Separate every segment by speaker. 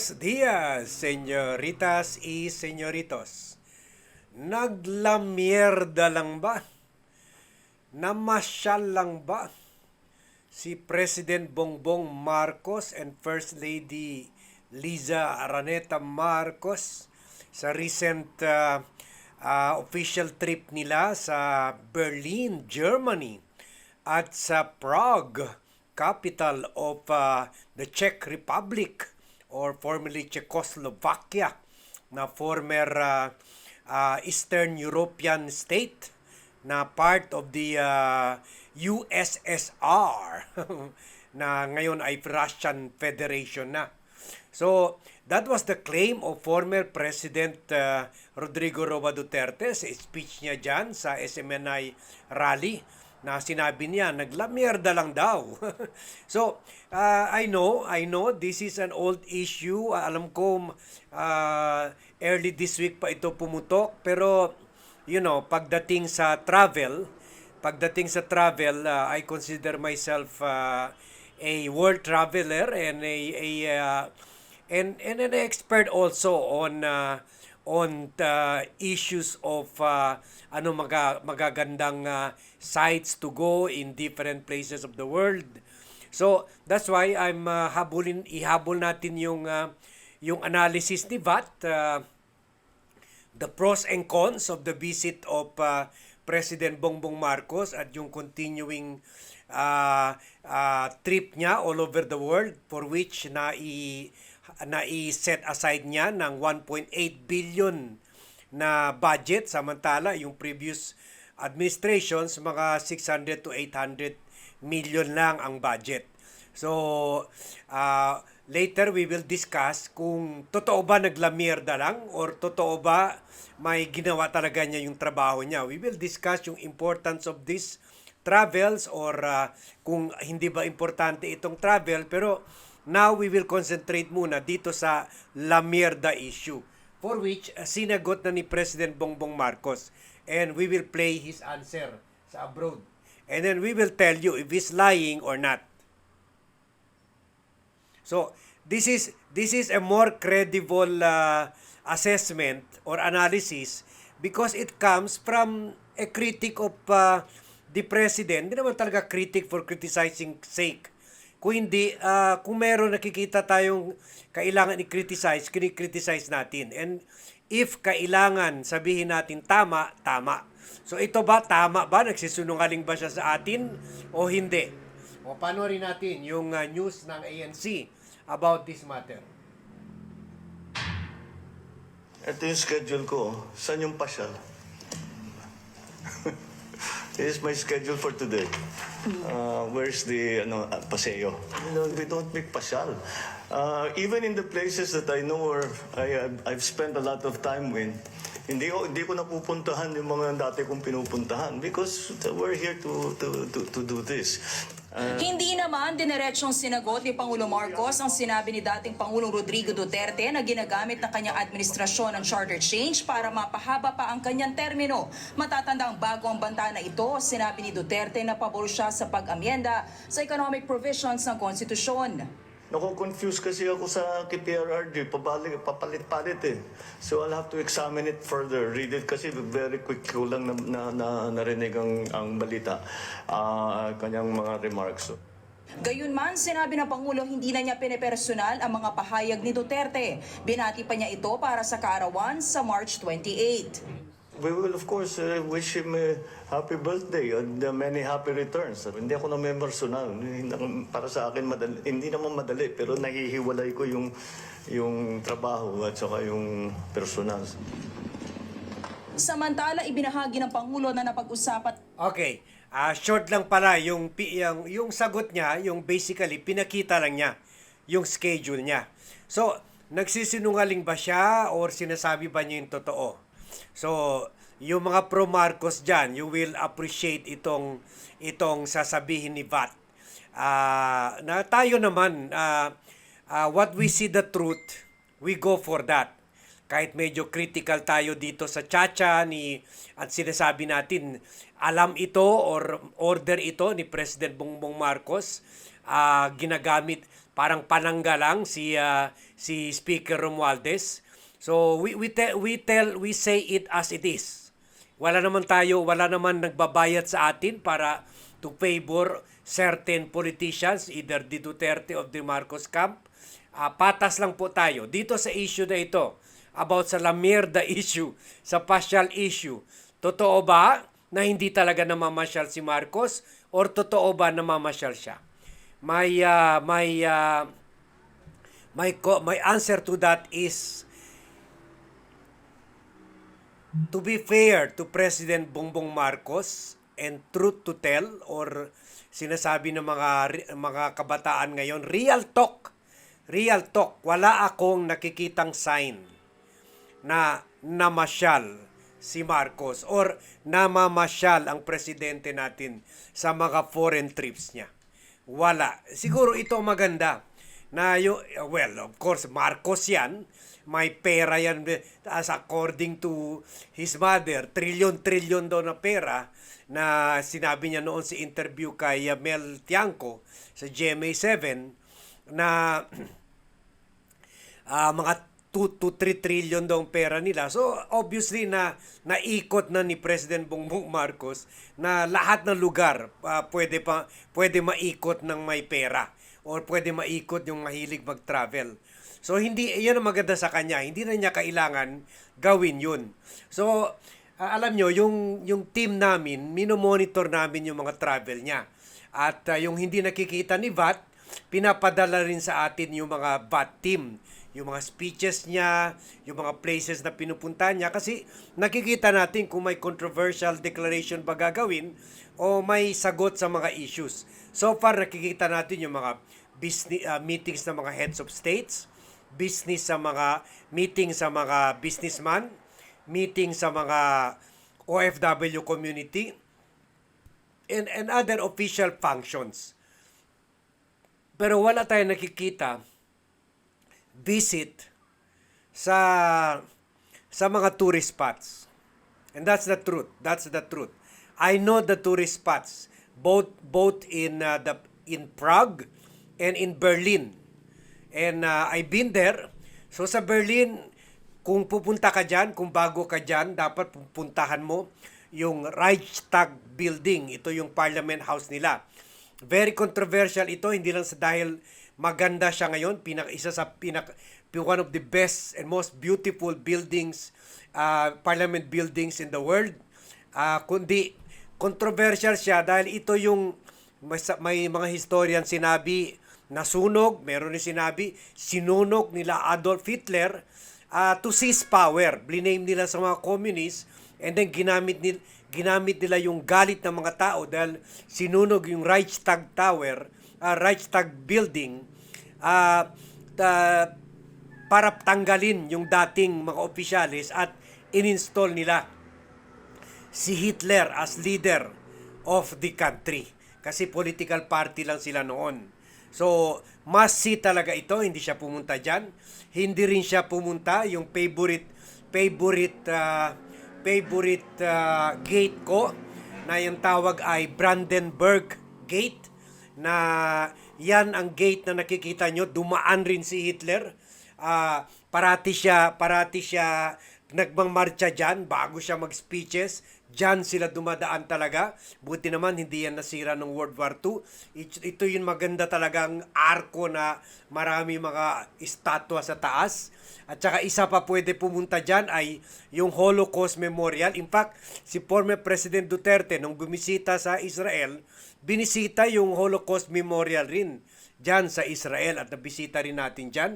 Speaker 1: Buenos días, señoritas y señoritos. Naglamierda lang ba? Namasyal lang ba? Si President Bongbong Marcos and First Lady Liza Araneta Marcos sa recent uh, uh, official trip nila sa Berlin, Germany at sa Prague, capital of uh, the Czech Republic or formerly Czechoslovakia na former uh, uh, Eastern European state na part of the uh, USSR na ngayon ay Russian Federation na. So, that was the claim of former President uh, Rodrigo Roa Duterte sa speech niya dyan sa SMNI rally na sinabi niya, naglamierda lang daw. so, uh, I know, I know, this is an old issue. Alam ko, uh, early this week pa ito pumutok. Pero, you know, pagdating sa travel, pagdating sa travel, uh, I consider myself uh, a world traveler and a, a uh, and, and an expert also on uh, on the issues of uh, ano maga, magagandang uh, sites to go in different places of the world. So that's why I'm uh, habulin ihabol natin yung uh, yung analysis ni VAT uh, the pros and cons of the visit of uh, President Bongbong Marcos at yung continuing uh, uh, trip niya all over the world for which na i na i-set aside niya ng 1.8 billion na budget samantala yung previous administrations mga 600 to 800 million lang ang budget. So uh, later we will discuss kung totoo ba naglamierda lang or totoo ba may ginawa talaga niya yung trabaho niya. We will discuss yung importance of this travels or uh, kung hindi ba importante itong travel pero Now we will concentrate muna dito sa La Mierda issue for which uh, sinagot na ni President Bongbong Marcos and we will play his answer sa abroad. And then we will tell you if he's lying or not. So, this is this is a more credible uh, assessment or analysis because it comes from a critic of uh, the president. Hindi naman talaga critic for criticizing sake kung hindi, uh, kung meron nakikita tayong kailangan i-criticize, kini-criticize natin. And if kailangan sabihin natin tama, tama. So ito ba, tama ba? Nagsisunungaling ba siya sa atin o hindi? O panoorin natin yung uh, news ng ANC about this matter.
Speaker 2: Ito yung schedule ko. Saan yung pasyal? Is my schedule for today. Uh, where's the ano, uh, paseo? No, we don't make pasyal. Uh, even in the places that I know or I, I've- spent a lot of time with, hindi ko hindi ko napupuntahan yung mga dati kong pinupuntahan because we're here to to to, to do this.
Speaker 3: Hindi naman dineretsong sinagot ni Pangulo Marcos ang sinabi ni dating Pangulong Rodrigo Duterte na ginagamit ng kanyang administrasyon ang charter change para mapahaba pa ang kanyang termino. Matatanda ang bago ang banta na ito, sinabi ni Duterte na pabor siya sa pag-amyenda sa economic provisions ng konstitusyon.
Speaker 2: Nako-confuse kasi ako sa KPRRD, pabalik, papalit-palit eh. So I'll have to examine it further, read it kasi very quick ko lang na, na, na narinig ang, ang balita, ah kanyang mga remarks. So,
Speaker 3: Gayunman, sinabi ng Pangulo hindi na niya pinepersonal ang mga pahayag ni Duterte. Binati pa niya ito para sa kaarawan sa March 28.
Speaker 2: We will of course uh, wish him a happy birthday and uh, many happy returns. Hindi ako na member personal. Para sa akin, madali, hindi naman madali, pero nahihiwalay ko yung, yung trabaho at saka yung personal.
Speaker 3: Samantala, ibinahagi ng Pangulo na napag-usapan
Speaker 1: Okay. Ah, short lang pala yung, yung yung sagot niya, yung basically pinakita lang niya yung schedule niya. So, nagsisinungaling ba siya or sinasabi ba niya yung totoo? So, yung mga pro Marcos diyan, you will appreciate itong itong sasabihin ni VAT. Ah, na tayo naman ah, ah, what we see the truth, we go for that kahit medyo critical tayo dito sa Chacha ni at sinasabi natin alam ito or order ito ni President Bongbong Marcos ah, ginagamit parang panangga lang si ah, si Speaker Romualdez. So we we tell we tell we say it as it is. Wala naman tayo, wala naman nagbabayad sa atin para to favor certain politicians, either the Duterte of the Marcos camp. Ah, patas lang po tayo dito sa issue na ito about sa La Mierda issue, sa partial issue. Totoo ba na hindi talaga namamasyal si Marcos or totoo ba namamasyal siya? My uh, my uh, my co- my answer to that is to be fair to President Bongbong Marcos and truth to tell or sinasabi ng mga mga kabataan ngayon real talk real talk wala akong nakikitang sign na namasyal si Marcos or namamasyal ang presidente natin sa mga foreign trips niya. Wala. Siguro ito maganda na yung, well, of course, Marcos yan. May pera yan as according to his mother. Trilyon-trilyon daw na pera na sinabi niya noon sa interview kay uh, Mel Tiangco sa GMA7 na ah, mga 2 to 3 trillion daw pera nila. So obviously na naikot na ni President Bongbong Marcos na lahat ng lugar ah, pwede pa pwede maikot ng may pera or pwede maikot yung mahilig mag-travel. So hindi iyan ang maganda sa kanya. Hindi na niya kailangan gawin 'yun. So alam nyo, yung yung team namin, minomonitor namin yung mga travel niya. At ah, yung hindi nakikita ni VAT, pinapadala rin sa atin yung mga VAT team yung mga speeches niya, yung mga places na pinupunta niya kasi nakikita natin kung may controversial declaration ba gagawin o may sagot sa mga issues. So far nakikita natin yung mga business uh, meetings ng mga heads of states, business sa mga meeting sa mga businessman, meeting sa mga OFW community and and other official functions. Pero wala tayong nakikita visit sa sa mga tourist spots. And that's the truth. That's the truth. I know the tourist spots both both in uh, the in Prague and in Berlin. And uh, I've been there. So sa Berlin, kung pupunta ka dyan, kung bago ka dyan, dapat pupuntahan mo yung Reichstag building. Ito yung parliament house nila. Very controversial ito, hindi lang sa dahil maganda siya ngayon, pinak isa sa pinak one of the best and most beautiful buildings, uh, parliament buildings in the world. Uh, kundi controversial siya dahil ito yung may, may mga historian sinabi nasunog, meron din sinabi sinunog nila Adolf Hitler uh, to seize power. Bliname nila sa mga communists and then ginamit nila ginamit nila yung galit ng mga tao dahil sinunog yung Reichstag Tower, uh, Reichstag building uh, ta- para tanggalin yung dating mga opisyalis at ininstall nila si Hitler as leader of the country. Kasi political party lang sila noon. So, must see talaga ito. Hindi siya pumunta dyan. Hindi rin siya pumunta. Yung favorite, favorite, uh, favorite uh, gate ko na yung tawag ay Brandenburg Gate na yan ang gate na nakikita nyo. Dumaan rin si Hitler. Ah, parati siya, parati siya nagmangmarcha dyan bago siya mag-speeches. Dyan sila dumadaan talaga. Buti naman hindi yan nasira ng World War II. It- Ito yung maganda talagang arko na marami mga estatwa sa taas. At saka isa pa pwede pumunta dyan ay yung Holocaust Memorial. In fact, si former President Duterte nung bumisita sa Israel, binisita yung Holocaust Memorial rin dyan sa Israel at nabisita rin natin dyan.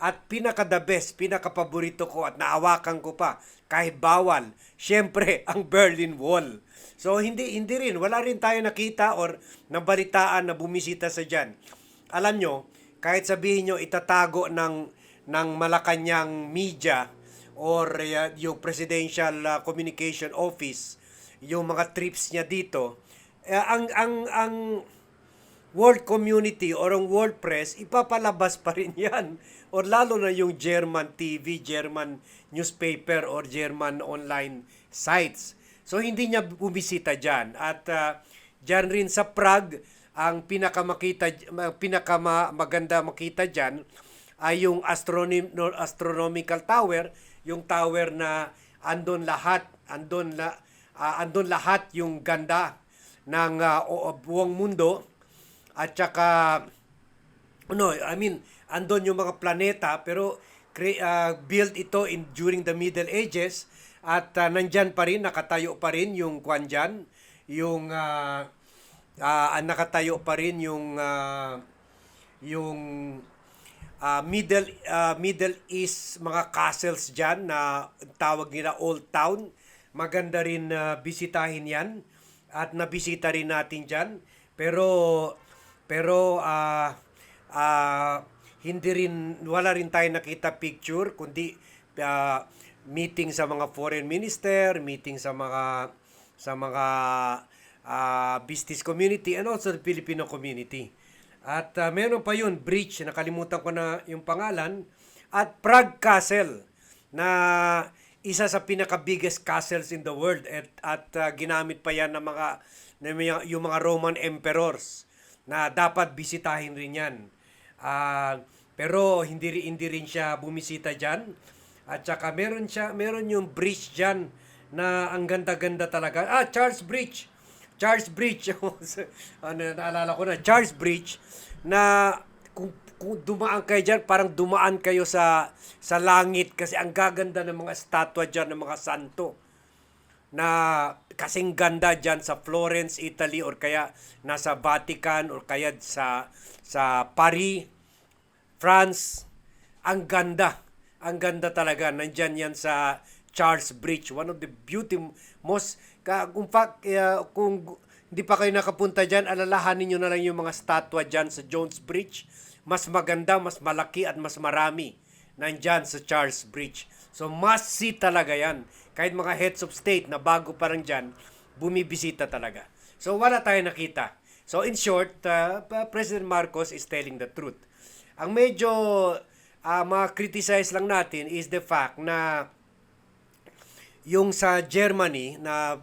Speaker 1: At pinaka the best, pinaka paborito ko at naawakan ko pa kahit bawal, syempre ang Berlin Wall. So hindi hindi rin wala rin tayo nakita or nabalitaan na bumisita sa dyan. Alam nyo, kahit sabihin nyo itatago ng ng Malacanang media or uh, yung Presidential uh, Communication Office yung mga trips niya dito, eh, ang ang ang world community or ang world press, ipapalabas pa rin yan. Or lalo na yung German TV, German newspaper, or German online sites. So, hindi niya bumisita dyan. At uh, dyan rin sa Prague, ang pinakamakita pinakama maganda makita diyan ay yung astronom, astronomical tower, yung tower na andon lahat, andon la ah, andon lahat yung ganda ng o- buong mundo at saka no, I mean, andon yung mga planeta pero ah, built ito in during the Middle Ages at ah, nandyan pa rin, nakatayo pa rin yung kwan dyan, yung ah, ah, nakatayo pa rin yung ah, yung ah, Middle ah, Middle East mga castles diyan na tawag nila Old Town. Maganda rin na bisitahin 'yan at nabisita rin natin diyan. Pero pero ah ah, hindi rin wala rin tayo nakita picture kundi ah, meeting sa mga foreign minister, meeting sa mga sa mga ah, business community and also the Filipino community. At ah, meron pa yun, bridge, nakalimutan ko na yung pangalan, at Prague Castle, na isa sa pinaka-biggest castles in the world at, at ah, ginamit pa yan ng mga, ng mga- yung mga Roman emperors na dapat bisitahin rin yan. Ah, pero hindi hindi rin siya bumisita diyan. At saka meron siya meron yung bridge diyan na ang ganda-ganda talaga. Ah, Charles Bridge. Charles Bridge. ano, naalala ko na. Charles Bridge na kung, kung dumaan kayo dyan, parang dumaan kayo sa sa langit kasi ang gaganda ng mga estatwa dyan ng mga santo na kasing ganda dyan sa Florence, Italy or kaya nasa Vatican or kaya sa sa Paris, France. Ang ganda. Ang ganda talaga. Nandyan yan sa Charles Bridge. One of the beauty most kung, pa, kaya kung hindi pa kayo nakapunta dyan, alalahanin nyo na lang yung mga statwa dyan sa Jones Bridge. Mas maganda, mas malaki at mas marami nandyan sa Charles Bridge. So must see talaga yan. Kahit mga heads of state na bago pa rin dyan, bumibisita talaga. So wala tayo nakita. So in short, uh, pa- President Marcos is telling the truth. Ang medyo uh, ma-criticize lang natin is the fact na yung sa Germany na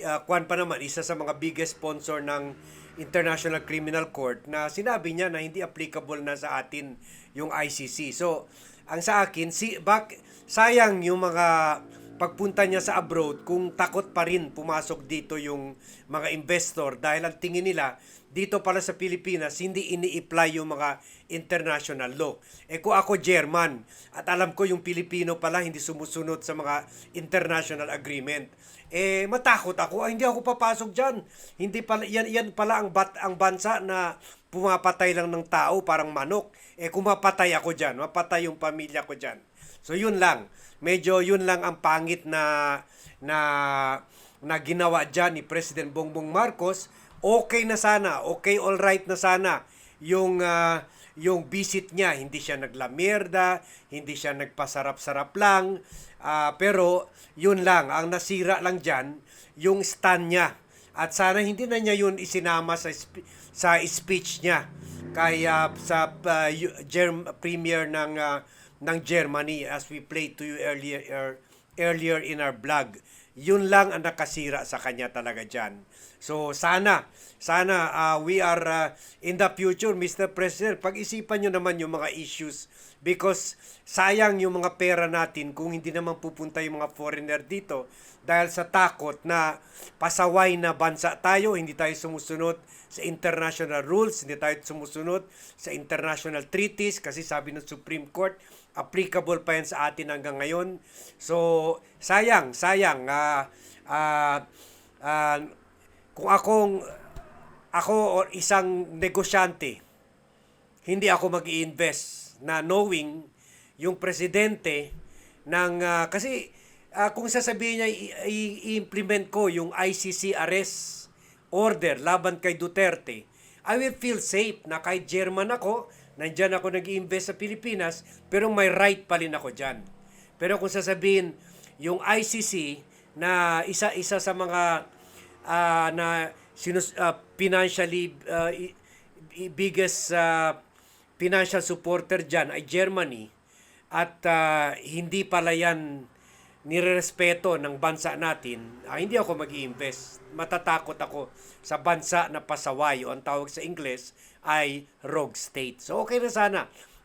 Speaker 1: uh, kwan pa naman isa sa mga biggest sponsor ng International Criminal Court na sinabi niya na hindi applicable na sa atin yung ICC. So, ang sa akin, si bak sayang yung mga pagpunta niya sa abroad kung takot pa rin pumasok dito yung mga investor dahil ang tingin nila dito pala sa Pilipinas hindi ini-apply yung mga international law. Eh kung ako German at alam ko yung Pilipino pala hindi sumusunod sa mga international agreement. Eh matakot ako, ah, hindi ako papasok diyan. Hindi pala yan yan pala ang bat ang bansa na pumapatay lang ng tao parang manok. Eh kung mapatay ako diyan, mapatay yung pamilya ko diyan. So yun lang. Medyo yun lang ang pangit na na na ginawa dyan ni President Bongbong Marcos. Okay na sana, okay all right na sana yung ah, yung visit niya, hindi siya naglamerda, hindi siya nagpasarap-sarap lang. Ah, pero yun lang, ang nasira lang diyan yung stand niya. At sana hindi na niya yun isinama sa spe- sa speech niya kaya sa uh, Germ- premier ng ah, ng Germany as we played to you earlier er- earlier in our vlog. Yun lang ang nakasira sa kanya talaga diyan. So sana sana ah, we are ah, in the future Mr. President pag-isipan niyo naman yung mga issues because sayang yung mga pera natin kung hindi naman pupunta yung mga foreigner dito dahil sa takot na pasaway na bansa tayo, hindi tayo sumusunod sa international rules, hindi tayo sumusunod sa international treaties kasi sabi ng Supreme Court, applicable pa yan sa atin hanggang ngayon. So, sayang, sayang. ah ah ah, kung akong ako or isang negosyante, hindi ako mag invest na knowing yung presidente ng ah, kasi ah, kung sasabihin niya i-implement ko yung ICC arrest order laban kay Duterte, I will feel safe na kahit German ako, nandyan ako nag invest sa Pilipinas, pero may right pa rin ako dyan. Pero kung sasabihin, yung ICC na isa-isa sa mga ah, na sinus, ah, financially i- biggest ah, financial supporter dyan ay Germany at ah, hindi pala yan nirerespeto ng bansa natin, ah, hindi ako mag invest Matatakot ako sa bansa na pasaway o ang tawag sa Ingles ay rogue state. So okay na sana.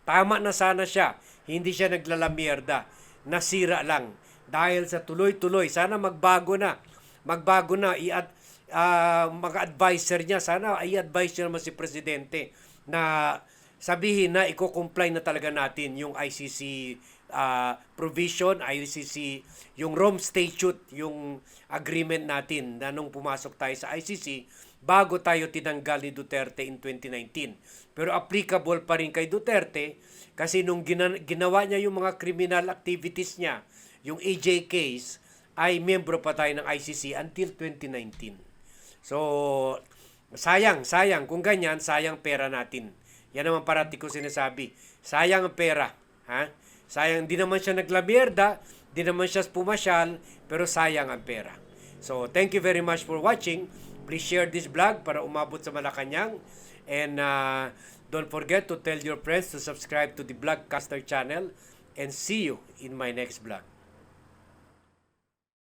Speaker 1: Tama na sana siya. Hindi siya naglalamierda. Nasira lang. Dahil sa tuloy-tuloy, sana magbago na. Magbago na. I-ad, ah, mga advisor niya, sana i-advise naman si Presidente na sabihin na i-comply na talaga natin yung ICC ah, provision, ICC, yung Rome Statute, yung agreement natin na nung pumasok tayo sa ICC bago tayo tinanggal ni Duterte in 2019. Pero applicable pa rin kay Duterte kasi nung gina- ginawa niya yung mga criminal activities niya, yung AJ case, ay membro pa tayo ng ICC until 2019. So, sayang, sayang. Kung ganyan, sayang pera natin. Yan naman parati ko sinasabi. Sayang ang pera. Ha? Sayang, di naman siya naglamierda, di naman siya pumasyal, pero sayang ang pera. So, thank you very much for watching. Please share this vlog para umabot sa Malacanang. And uh, don't forget to tell your friends to subscribe to the Vlogcaster channel. And see you in my next vlog.